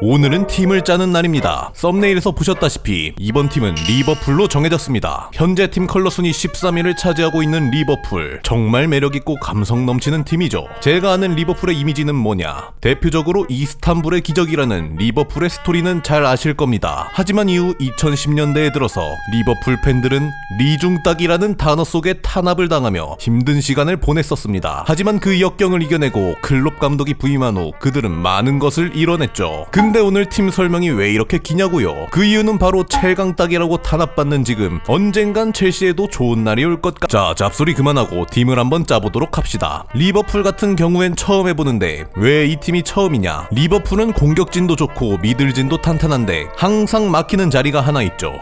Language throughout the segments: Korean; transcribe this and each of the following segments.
오늘은 팀을 짜는 날입니다. 썸네일에서 보셨다시피 이번 팀은 리버풀로 정해졌습니다. 현재 팀 컬러 순위 13위를 차지하고 있는 리버풀. 정말 매력있고 감성 넘치는 팀이죠. 제가 아는 리버풀의 이미지는 뭐냐? 대표적으로 이스탄불의 기적이라는 리버풀의 스토리는 잘 아실 겁니다. 하지만 이후 2010년대에 들어서 리버풀 팬들은 리중딱이라는 단어 속에 탄압을 당하며 힘든 시간을 보냈었습니다. 하지만 그 역경을 이겨내고 클롭 감독이 부임한 후 그들은 많은 것을 이뤄냈죠. 근데 오늘 팀 설명이 왜 이렇게 기냐고요? 그 이유는 바로 첼강 딱이라고 탄압받는 지금 언젠간 첼시에도 좋은 날이 올 것 같... 자 잡소리 그만하고 팀을 한번 짜보도록 합시다. 리버풀 같은 경우엔 처음 해보는데 왜 이 팀이 처음이냐? 리버풀은 공격진도 좋고 미들진도 탄탄한데 항상 막히는 자리가 하나 있죠.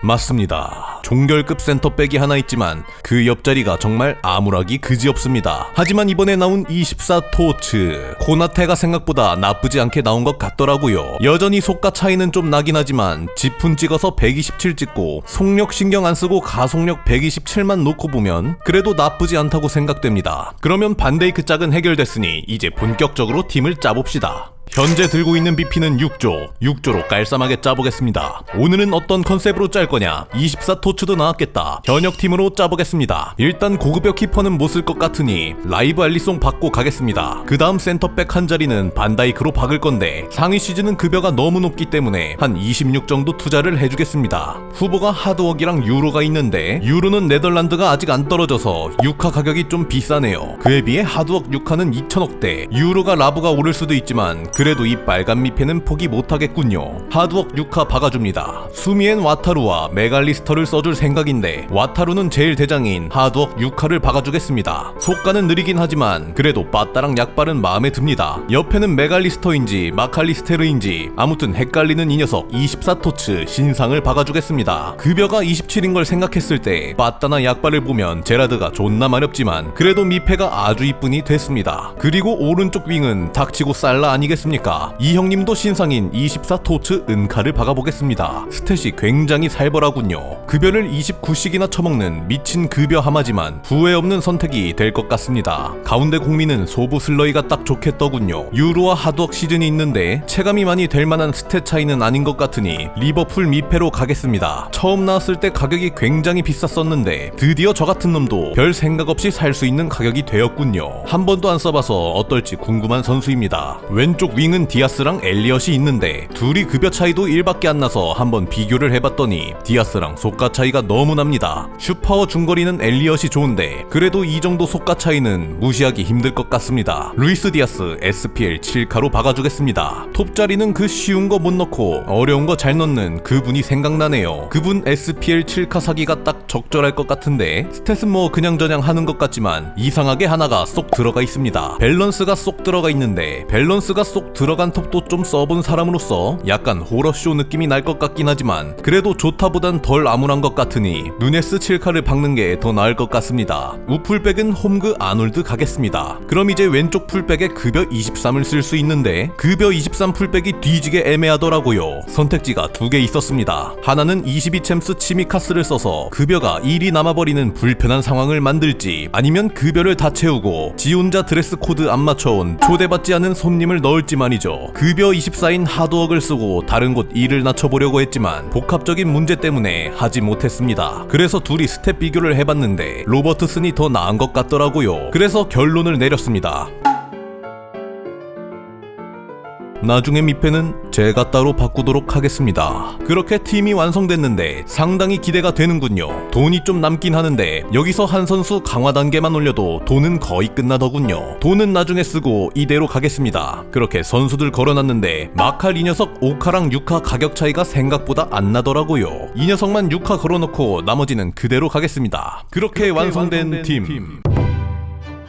맞습니다. 종결급 센터백이 하나 있지만 그 옆자리가 정말 암울하기 그지없습니다. 하지만 이번에 나온 24 토츠 코나테가 생각보다 나쁘지 않게 나온 것 같더라고요. 여전히 속가 차이는 좀 나긴 하지만 지푼 찍어서 127 찍고 속력 신경 안 쓰고 가속력 127만 놓고 보면 그래도 나쁘지 않다고 생각됩니다. 그러면 반데이크 짝은 해결됐으니 이제 본격적으로 팀을 짜봅시다. 현재 들고 있는 BP는 6조, 6조로 깔쌈하게 짜보겠습니다. 오늘은 어떤 컨셉으로 짤 거냐? 24 토츠도 나왔겠다. 현역팀으로 짜보겠습니다. 일단 고급여 키퍼는 못 쓸 것 같으니 라이브 알리송 받고 가겠습니다. 그 다음 센터백 한 자리는 반다이크로 박을 건데 상위 시즌은 급여가 너무 높기 때문에 한 26 정도 투자를 해주겠습니다. 후보가 하드웍이랑 유로가 있는데 유로는 네덜란드가 아직 안 떨어져서 6화 가격이 좀 비싸네요. 그에 비해 하드웍 6화는 2천억대, 유로가 라브가 오를 수도 있지만 그래도 이 빨간 미패는 포기 못하겠군요. 하드웍 6화 박아줍니다. 수미엔 와타루와 메갈리스터를 써줄 생각인데 와타루는 제일 대장인 하드웍 6화를 박아주겠습니다. 속가는 느리긴 하지만 그래도 빠따랑 약발은 마음에 듭니다. 옆에는 메갈리스터인지 마칼리스테르인지 아무튼 헷갈리는 이 녀석 24토츠 신상을 박아주겠습니다. 급여가 27인 걸 생각했을 때 빠따나 약발을 보면 제라드가 존나 마렵지만 그래도 미패가 아주 이쁜이 됐습니다. 그리고 오른쪽 윙은 닥치고 살라 아니겠습니까? 이 형님도 신상인 24토츠 은카를 박아보겠습니다. 스탯이 굉장히 살벌하군요. 급여를 29씩이나 처먹는 미친 급여 하마지만 후회 없는 선택이 될 것 같습니다. 가운데 국민은 소부 슬러이가 딱 좋겠더군요. 유로와 하드웍 시즌이 있는데 체감이 많이 될 만한 스탯 차이는 아닌 것 같으니 리버풀 미패로 가겠습니다. 처음 나왔을 때 가격이 굉장히 비쌌었는데 드디어 저 같은 놈도 별 생각 없이 살 수 있는 가격이 되었군요. 한 번도 안 써봐서 어떨지 궁금한 선수입니다. 왼쪽 윙은 디아스랑 엘리엇이 있는데 둘이 급여 차이도 1밖에 안 나서 한번 비교를 해봤더니 디아스랑 속가 차이가 너무 납니다. 슈퍼워 중거리는 엘리엇이 좋은데 그래도 이 정도 속가 차이는 무시하기 힘들 것 같습니다. 루이스 디아스 SPL 7카로 박아주겠습니다. 톱 자리는 그 쉬운 거 못 넣고 어려운 거 잘 넣는 그분이 생각나네요. 그분 SPL 7카 사기가 딱 적절할 것 같은데 스탯은 뭐 그냥저냥 하는 것 같지만 이상하게 하나가 쏙 들어가 있습니다. 밸런스가 쏙 들어가 있는데 밸런스가 쏙 들어간 톱도 좀 써본 사람으로서 약간 호러쇼 느낌이 날 것 같긴 하지만 그래도 좋다보단 덜 암울한 것 같으니 누네스 7카를 박는 게 더 나을 것 같습니다. 우풀백은 홈그 아놀드 가겠습니다. 그럼 이제 왼쪽 풀백에 급여 23을 쓸 수 있는데 급여 23 풀백이 뒤지게 애매하더라고요. 선택지가 두 개 있었습니다. 하나는 22챔스 치미카스를 써서 급여가 1이 남아버리는 불편한 상황을 만들지 아니면 급여를 다 채우고 지 혼자 드레스 코드 안 맞춰온 초대받지 않은 손님을 넣을지 말이죠. 급여 24인 하드웍을 쓰고 다른 곳 일을 낮춰보려고 했지만 복합적인 문제 때문에 하지 못했습니다. 그래서 둘이 스텝 비교를 해봤는데 로버트슨이 더 나은 것 같더라고요. 그래서 결론을 내렸습니다. 나중에 미패는 제가 따로 바꾸도록 하겠습니다. 그렇게 팀이 완성됐는데 상당히 기대가 되는군요. 돈이 좀 남긴 하는데 여기서 한 선수 강화 단계만 올려도 돈은 거의 끝나더군요. 돈은 나중에 쓰고 이대로 가겠습니다. 그렇게 선수들 걸어놨는데 마칼 이 녀석 5카랑 6카 가격 차이가 생각보다 안 나더라고요. 이 녀석만 6카 걸어놓고 나머지는 그대로 가겠습니다. 그렇게, 완성된, 팀. 호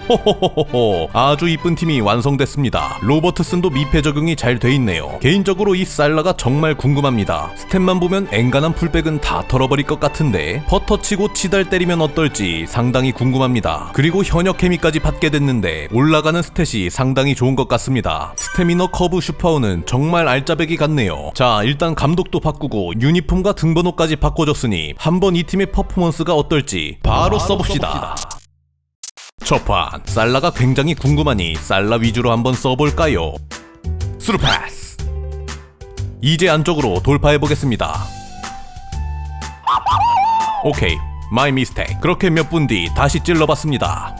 호호호호 아주 이쁜 팀이 완성됐습니다. 로버트슨도 미패 적용이 잘 돼 있네요. 개인적으로 이 살라가 정말 궁금합니다. 스탯만 보면 앵간한 풀백은 다 털어버릴 것 같은데 퍼터 치고 치달 때리면 어떨지 상당히 궁금합니다. 그리고 현역 케미까지 받게 됐는데 올라가는 스탯이 상당히 좋은 것 같습니다. 스태미너 커브 슈퍼우는 정말 알짜배기 같네요. 자 일단 감독도 바꾸고 유니폼과 등번호까지 바꿔줬으니 한번 이 팀의 퍼포먼스가 어떨지 바로 써봅시다. 첫판 살라가 굉장히 궁금하니 살라 위주로 한번 써볼까요? 스루 패스! 이제 안쪽으로 돌파해 보겠습니다. 오케이 마이 미스테이크. 그렇게 몇 분 뒤 다시 찔러봤습니다.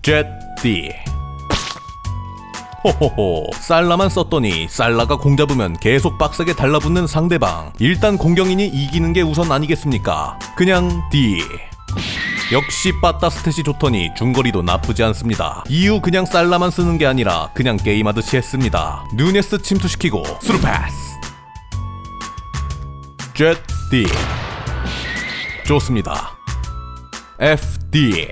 젯 D. 호호호. 살라만 썼더니 살라가 공 잡으면 계속 빡세게 달라붙는 상대방. 일단 공격인이 이기는 게 우선 아니겠습니까? 그냥 D 역시 빠따 스탯이 좋더니 중거리도 나쁘지 않습니다. 이후 그냥 살라만 쓰는 게 아니라 그냥 게임하듯이 했습니다. 누네스 침투시키고 스루 패스! 젯 D 좋습니다. FD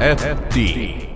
FD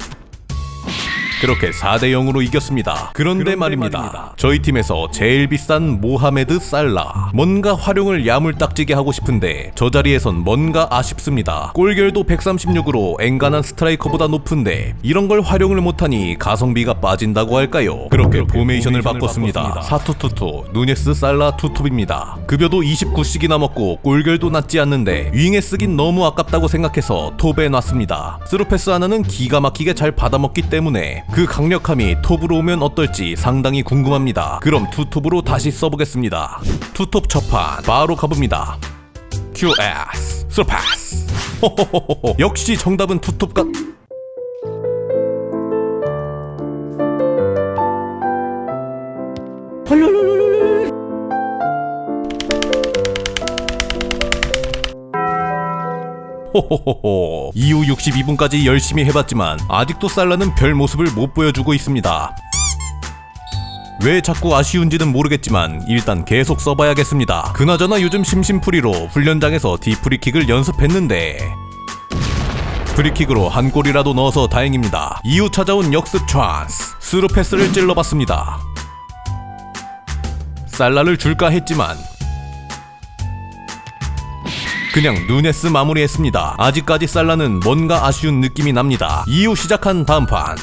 그렇게 4대 0으로 이겼습니다. 그런데, 말입니다. 저희 팀에서 제일 비싼 모하메드 살라. 뭔가 활용을 야물딱지게 하고 싶은데 저 자리에선 뭔가 아쉽습니다. 골결도 136으로 앵간한 스트라이커보다 높은데 이런 걸 활용을 못하니 가성비가 빠진다고 할까요? 그렇게 포메이션을 바꿨습니다. 사투투투 누네스 살라 투톱입니다. 급여도 29씩이나 먹고 골결도 낮지 않는데 윙에 쓰긴 너무 아깝다고 생각해서 톱에 놨습니다. 스루패스 하나는 기가 막히게 잘 받아먹기 때문에 그 강력함이 톱으로 오면 어떨지 상당히 궁금합니다. 그럼 투톱으로 다시 써보겠습니다. 투톱 첫판 바로 가봅니다. QS 스루패스 호호호호 역시 정답은 투톱 같... 호호호호 이후 62분까지 열심히 해봤지만 아직도 살라는 별 모습을 못 보여주고 있습니다. 왜 자꾸 아쉬운지는 모르겠지만 일단 계속 써봐야겠습니다. 그나저나 요즘 심심풀이로 훈련장에서 디프리킥을 연습했는데 프리킥으로 한 골이라도 넣어서 다행입니다. 이후 찾아온 역습 찬스 스루 패스를 찔러봤습니다. 살라를 줄까 했지만 그냥 누네스 마무리했습니다. 아직까지 살라는 뭔가 아쉬운 느낌이 납니다. 이후 시작한 다음 판.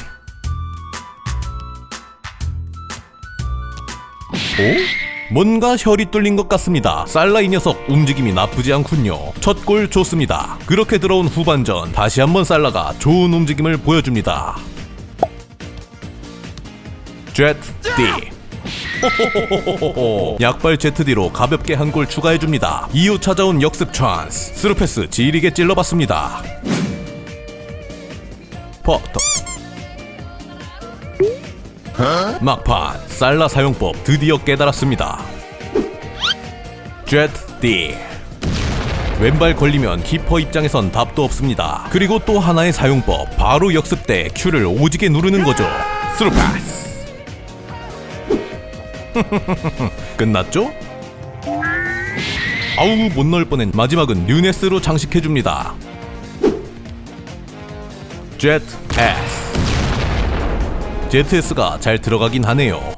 오? 뭔가 혈이 뚫린 것 같습니다. 살라 이 녀석 움직임이 나쁘지 않군요. 첫 골 좋습니다. 그렇게 들어온 후반전 다시 한번 살라가 좋은 움직임을 보여줍니다. 젯 D. 약발 ZD로 가볍게 한 골 추가해줍니다. 이후 찾아온 역습 찬스. 스루패스 지리게 찔러봤습니다. 퍼터. 막판 살라 사용법 드디어 깨달았습니다. 젯 D. 왼발 걸리면 키퍼 입장에선 답도 없습니다. 그리고 또 하나의 사용법 바로 역습 때 Q를 오지게 누르는 거죠. 스루패스. 끝났죠? 아우 못 넣을 뻔했 마지막은 뉴네스로 장식해줍니다. 젯 S. ZS가 잘 들어가긴 하네요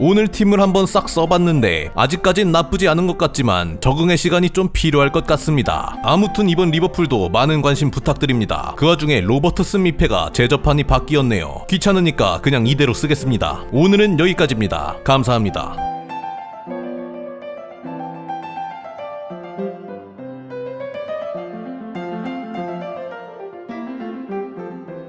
오늘 팀을 한번 싹 써봤는데 아직까진 나쁘지 않은 것 같지만 적응의 시간이 좀 필요할 것 같습니다. 아무튼 이번 리버풀도 많은 관심 부탁드립니다. 그 와중에 로버트 스미페가 제접판이 바뀌었네요. 귀찮으니까 그냥 이대로 쓰겠습니다. 오늘은 여기까지입니다. 감사합니다.